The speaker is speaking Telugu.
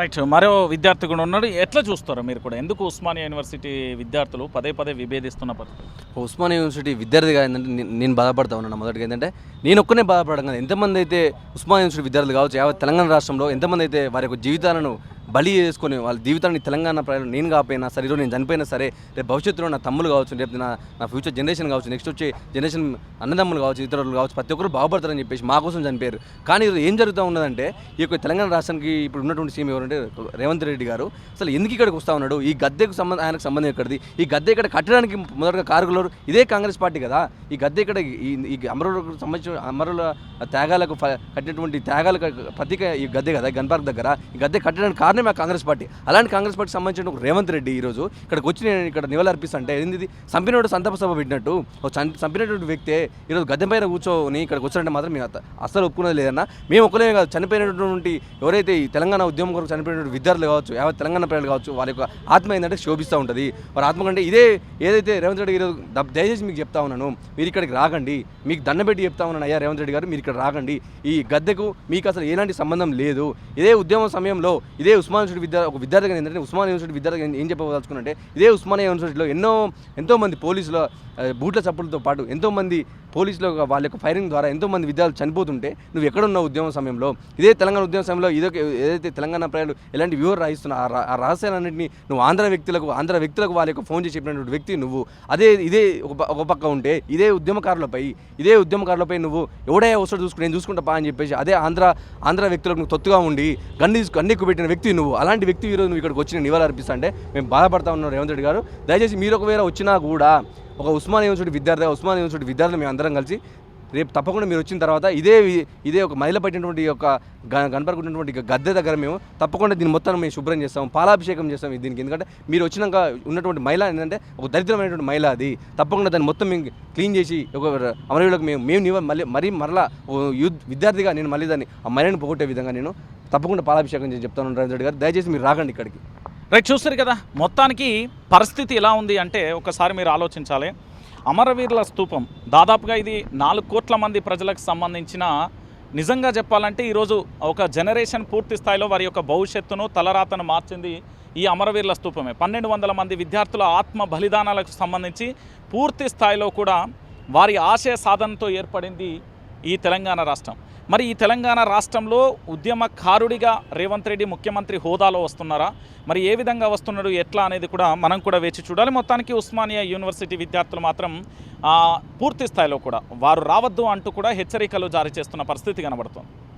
రైట్ మరో విద్యార్థి కూడా ఉన్నాడు. ఎట్లా చూస్తారు మీరు కూడా? ఎందుకు ఉస్మానియా యూనివర్సిటీ విద్యార్థులు పదే పదే విభేదిస్తున్న పరిస్థితి? ఉస్మానియా యూనివర్సిటీ విద్యార్థిగా ఏంటంటే నేను బాధపడతా ఉన్నాను. మొదటిగా ఏంటంటే నేను ఒక్కనే బాధపడడం కదా. ఎంతమంది అయితే ఉస్మానియా యూనివర్సిటీ విద్యార్థులు కావచ్చు యావత్ తెలంగాణ రాష్ట్రంలో ఎంతమంది అయితే వారి యొక్క జీవితాలను బలి చేసుకొని వాళ్ళ జీవితాన్ని తెలంగాణ ప్రజలు నేను కాకపోయినా సరే ఈరోజు నేను చనిపోయినా సరే రేపు భవిష్యత్తులో నా తమ్ములు కావచ్చు రేపు నా నా ఫ్యూచర్ జనరేషన్ కావచ్చు నెక్స్ట్ వచ్చే జనరేషన్ అన్నదమ్ములు కావచ్చు ఇతరులు కావచ్చు ప్రతి ఒక్కరు బాగుపడతారని చెప్పేసి మా కోసం చనిపోయారు. కానీ ఈరోజు ఏం జరుగుతూ ఉన్నదంటే ఈ యొక్క తెలంగాణ రాష్ట్రానికి ఇప్పుడు ఉన్నటువంటి సీఎం ఎవరంటే రేవంత్ రెడ్డి గారు. అసలు ఎందుకు ఇక్కడికి వస్తూ ఉన్నాడు? ఈ గద్దెకు సంబంధం ఆయనకు సంబంధం ఎక్కడిది? ఈ గద్దె ఇక్కడ కట్టడానికి మొదటగా కారకులు ఇదే కాంగ్రెస్ పార్టీ కదా. ఈ గద్దె ఇక్కడ ఈ అమరులకు సంబంధించిన అమరుల త్యాగాలకు కట్టినటువంటి త్యాగాలకు ప్రతీక ఈ గద్దె కదా గన్ పార్క్ దగ్గర. ఈ గద్దె కట్టడానికి కారణం పార్టీ మా కాంగ్రెస్ పార్టీ. అలాంటి కాంగ్రెస్ పార్టీకి సంబంధించిన ఒక రేవంత్ రెడ్డి ఈరోజు ఇక్కడికి వచ్చి నేను ఇక్కడ నివాళులర్పిస్తుంటే ఏంది చంపినోడు సంతాప సభ పెట్టినట్టు చంపినటువంటి వ్యక్తే ఈరోజు గద్దె పైన కూర్చొని ఇక్కడికి వచ్చారంటే మాత్రం మేము అసలు అస్సలు ఒప్పుకునేది లేదన్నా. మేము ఒక్కలేమే కాదు. చనిపోయినటువంటి ఎవరైతే ఈ తెలంగాణ ఉద్యమం కొరకు చనిపోయినటువంటి విద్యార్థులు కావచ్చు యావత్ తెలంగాణ ప్రజలు కావచ్చు వారి యొక్క ఆత్మ ఏంటంటే శోభిస్తూ ఉంటుంది. వారి ఆత్మ కంటే ఇదే ఏదైతే రేవంత్ రెడ్డి ఈరోజు దయచేసి మీకు చెప్తా ఉన్నాను మీరు ఇక్కడికి రాకండి. మీకు దండ పెట్టి చెప్తా ఉన్నాను అయ్యా రేవంత్ రెడ్డి గారు మీరు ఇక్కడ రాకండి. ఈ గద్దెకు మీకు అసలు ఎలాంటి సంబంధం లేదు. ఇదే ఉద్యమం సమయంలో ఇదే ఉస్మాన్ యూనివర్సిటీ విద్యా ఒక విద్యార్థిగా ఏంటంటే ఉస్మాన్ యూనివర్సిటీ విద్యార్థిగా ఏం చెప్పదలుచుకున్నట్టే ఇదే ఉస్మానియా యూనివర్సిటీలో ఎన్నో ఎంతోమంది పోలీసుల బూట్ల చప్పులతో పాటు ఎంతోమంది పోలీసులు వాళ్ళ యొక్క ఫైరింగ్ ద్వారా ఎంతోమంది విద్యార్థులు చనిపోతుంటే నువ్వు ఎక్కడున్నావు ఉద్యమం సమయంలో? ఇదే తెలంగాణ ఉద్యమ సమయంలో ఇదే ఏదైతే తెలంగాణ ప్రజలు ఎలాంటి వ్యూహర్ రాయిస్తున్నా ఆ రహస్యాలన్నింటినీ నువ్వు ఆంధ్ర వ్యక్తులకు ఆంధ్ర వ్యక్తులకు వాళ్ళ యొక్క ఫోన్ చేసి చెప్పినటువంటి వ్యక్తి నువ్వు. అదే ఇదే ఒక ఒక పక్క ఉంటే ఇదే ఉద్యమకారులపై ఇదే ఉద్యమకారులపై నువ్వు ఎవడే వస్తాడు చూసుకుని నేను చూసుకుంటా పా అని చెప్పేసి అదే ఆంధ్ర ఆంధ్ర వ్యక్తులకు నువ్వు తొత్తుగా ఉండి గండి తీసుకు పెట్టిన వ్యక్తి నువ్వు. అలాంటి వ్యక్తి ఈరోజు నువ్వు ఇక్కడికి వచ్చిన నివాళి అర్పిస్తా అంటే మేము బాధపడతా ఉన్నాం రేవంత్ రెడ్డి గారు. దయచేసి మీరు ఒకవేళ వచ్చినా కూడా ఒక ఉస్మాన్ యూనివర్సిటీ విద్యార్థి ఉస్మాన్ యూనివర్సిటీ విద్యార్థులు మేము అందరం కలిసి రేపు తప్పకుండా మీరు వచ్చిన తర్వాత ఇదే ఇదే ఒక మహిళ పట్టినటువంటి గ కనపడుకున్నటువంటి గద్దె దగ్గర మేము తప్పకుండా దీన్ని మొత్తం మేము శుభ్రం చేస్తాం పాలాభిషేకం చేస్తాం దీనికి. ఎందుకంటే మీరు వచ్చినాక ఉన్నటువంటి మహిళ ఏంటంటే ఒక దరిద్రమైనటువంటి మహిళ అది. తప్పకుండా దాన్ని మొత్తం మేము క్లీన్ చేసి ఒక అమరవీళ్ళకి మేము మేము నివ- మళ్ళీ మరీ మరలా ఓ యూత్ విద్యార్థిగా నేను మళ్ళీ దాన్ని ఆ మహిళను పోగొట్టే విధంగా నేను తప్పకుండా పాలాభిషేకం చేసి చెప్తాను. రేవంత్ గారు దయచేసి మీరు రాకండి ఇక్కడికి. రైట్ చూస్తారు కదా? మొత్తానికి పరిస్థితి ఎలా ఉంది అంటే ఒకసారి మీరు ఆలోచించాలి. అమరవీరుల స్తూపం దాదాపుగా ఇది నాలుగు కోట్ల మంది ప్రజలకు సంబంధించిన నిజంగా చెప్పాలంటే ఈరోజు ఒక జనరేషన్ పూర్తి స్థాయిలో వారి యొక్క భవిష్యత్తును తలరాతను మార్చింది ఈ అమరవీరుల స్తూపమే పన్నెండు వందల మంది విద్యార్థుల ఆత్మ బలిదానాలకు సంబంధించి పూర్తి స్థాయిలో కూడా వారి ఆశయ సాధనతో ఏర్పడింది ఈ తెలంగాణ రాష్ట్రం. మరి ఈ తెలంగాణ రాష్ట్రంలో ఉద్యమకారుడిగా రేవంత్ రెడ్డి ముఖ్యమంత్రి హోదాలో వస్తున్నారా? మరి ఏ విధంగా వస్తున్నాడు? ఎట్లా అనేది కూడా మనం కూడా వేచి చూడాలి. మొత్తానికి ఉస్మానియా యూనివర్సిటీ విద్యార్థులు మాత్రం పూర్తి స్థాయిలో కూడా. వారు రావద్దు అంటూ కూడా హెచ్చరికలు జారీ చేస్తున్న పరిస్థితి కనబడుతుంది.